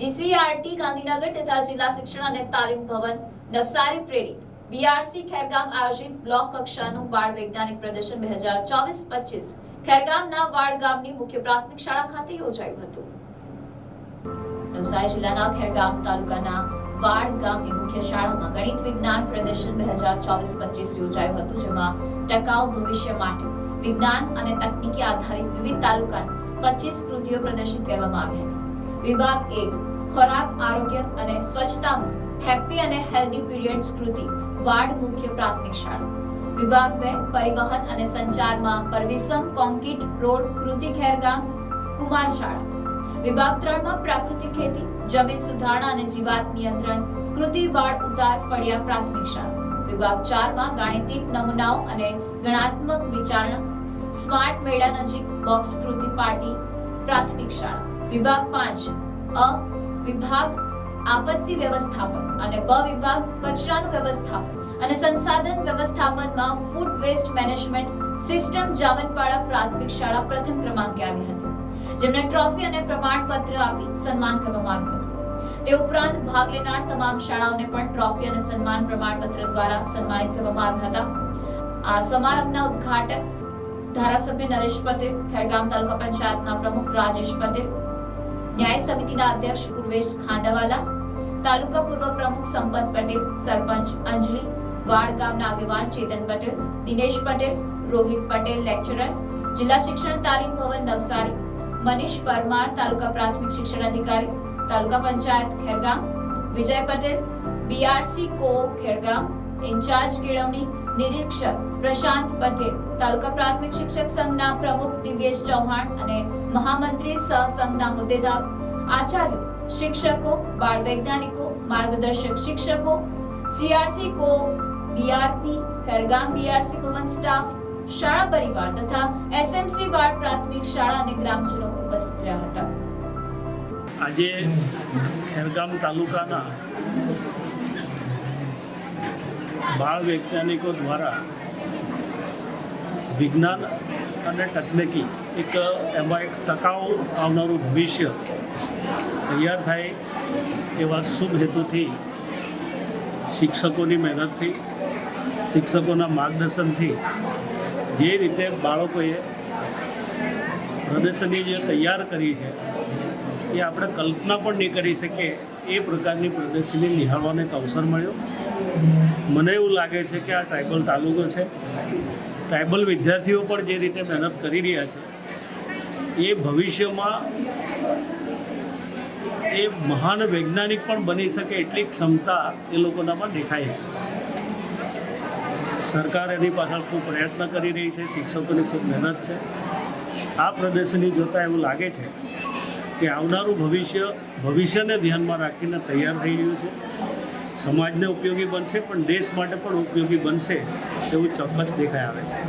GCRT, Gandhinagar તથા જિલ્લા શિક્ષણ અને તાલીમ ભવન, નવસારી પ્રેરિત બીઆરસી ખેરગામ આયોજિત બ્લોક કક્ષાનું બાળ વૈજ્ઞાનિક પ્રદર્શન બે હજાર ચોવીસ પચીસ ખેરગામના વાડ ગામની મુખ્ય પ્રાથમિક શાળા ખાતે યોજાયું હતું. નવસારી જિલ્લાના ખેરગામ તાલુકાના વાડ ગામની મુખ્ય શાળામાં ગણિત વિજ્ઞાન પ્રદર્શન બે હજાર ચોવીસ પચીસ યોજાયું હતું, જેમાં ટકાઉ ભવિષ્ય માટે વિજ્ઞાન અને તકનીકી આધારિત વિવિધ તાલુકાની પચીસ કૃતિઓ પ્રદર્શિત કરવામાં આવી હતી. વિભાગ એક, ખોરાક, આરોગ્ય અને સ્વચ્છતામાં હેપી અને હેલ્ધી પીરિયડ્સ કૃતિ વાડ મુખ્ય પ્રાથમિક શાળા. વિભાગ બે, પરિવહન અને સંચારમાં પરવિસમ કોન્ક્રીટ રોડ કૃતિ ખેરગામ કુમાર શાળા. વિભાગ ત્રણમાં પ્રાકૃતિક ખેતી, જમીન સુધારણા અને જીવાત નિયંત્રણ, કૃતિ વાડ ઉતાર ફળિયા પ્રાથમિક શાળા. વિભાગ ચારમાં ગાણિતિક નમૂનાઓ અને ગણાત્મક વિચારણા. સ્માર્ટ મેળા નજીક બોક્સ કૃતિ પાર્ટી પ્રાથમિક શાળા. વિભાગ પાંચ, અ, વિભાગ આપત્તિ વ્યવસ્થાપન અને બ વિભાગ કચરાનું વ્યવસ્થાપન. અને સંસાધન વ્યવસ્થાપનમાં food waste management system Jamanpada પ્રાથમિક શાળા પ્રથમ ક્રમાંકે આવી હતી, જેમને ટ્રોફી અને પ્રમાણપત્ર આપી સન્માન કરવામાં આવ્યું હતું. તે ઉપરાંત ભાગ લેનાર તમામ શાળાઓને પણ ટ્રોફી અને સન્માન પ્રમાણપત્ર દ્વારા સન્માનિત કરવામાં આવ્યા હતા. આ સમારંભના ઉદ્ઘાટક ધારાસભ્ય નરેશ પટેલ, ખેરગામ તાલુકા પંચાયતના પ્રમુખ રાજેશ પટેલ ન્યાય સમિતિના અધ્યક્ષ પૂર્વેશ ખાંડવાલા, તાલુકા પૂર્વ પ્રમુખ સંપત પટેલ, સરપંચ અંજલિ, વાડ ગામના આગેવાન ચેતન પટેલ, દિનેશ પટેલ, રોહિત પટેલ લેક્ચરર, જિલ્લા શિક્ષણ તાલીમ ભવન નવસારી, મનીષ પરમાર, તાલુકા પ્રાથમિક શિક્ષણ અધિકારી, taluka panchayat Khergam, Vijay Patel, BRC co Khergam, incharge કેળવણી નિરીક્ષક પ્રશાંત પટેલ, તાલુકા પ્રાથમિક શિક્ષક સંઘના પ્રમુખ દિવ્યેશ ચૌહાણ અને મહામંત્રી સહ સંઘના હોદ્દેદાર, આચાર્યો, શિક્ષકો બાળ વૈજ્ઞાનિકો માર્ગદર્શક શિક્ષકો CRC co BRP Khergam BRC ભવન સ્ટાફ, શાળા પરિવાર તથા એસએમસી વાર્ડ પ્રાથમિક શાળા અને ગ્રામજનો ઉપસ્થિત રહ્યા હતા. આજે ખેરગામ તાલુકાના બાળ વૈજ્ઞાનિકો દ્વારા વિજ્ઞાન અને તકનિકી એક, એમાં એક ટકાઉ આવનારું ભવિષ્ય તૈયાર થાય એવા શુભ હેતુથી શિક્ષકોની મહેનતથી, શિક્ષકોના માર્ગદર્શનથી જે રીતે બાળકોએ પ્રદર્શની જે તૈયાર કરી છે, એ આપણે કલ્પના પણ નહીં કરી શકીએ. એ પ્રકારની પ્રદર્શની નિહાળવાનો એક અવસર મળ્યો. મને એવું લાગે છે કે આ ટ્રાઇબલ તાલુકો છે. ટ્રાઇબલ વિદ્યાર્થીઓ પણ જે રીતે મહેનત કરી રહ્યા છે, એ ભવિષ્યમાં એ મહાન વૈજ્ઞાનિક પણ બની શકે એટલી ક્ષમતા એ લોકોનામાં દેખાય છે. સરકાર એની પાછળ ખૂબ પ્રયત્ન કરી રહી છે, શિક્ષકોની ખૂબ મહેનત છે. આ પ્રદર્શની જોતાં એવું લાગે છે કે આવનારું ભવિષ્ય ભવિષ્યને ધ્યાનમાં રાખીને તૈયાર થઈ રહ્યું છે. સમાજને ઉપયોગી બનશે પણ દેશ માટે પણ ઉપયોગી બનશે એવું ચોક્કસ દેખાઈ આવે છે.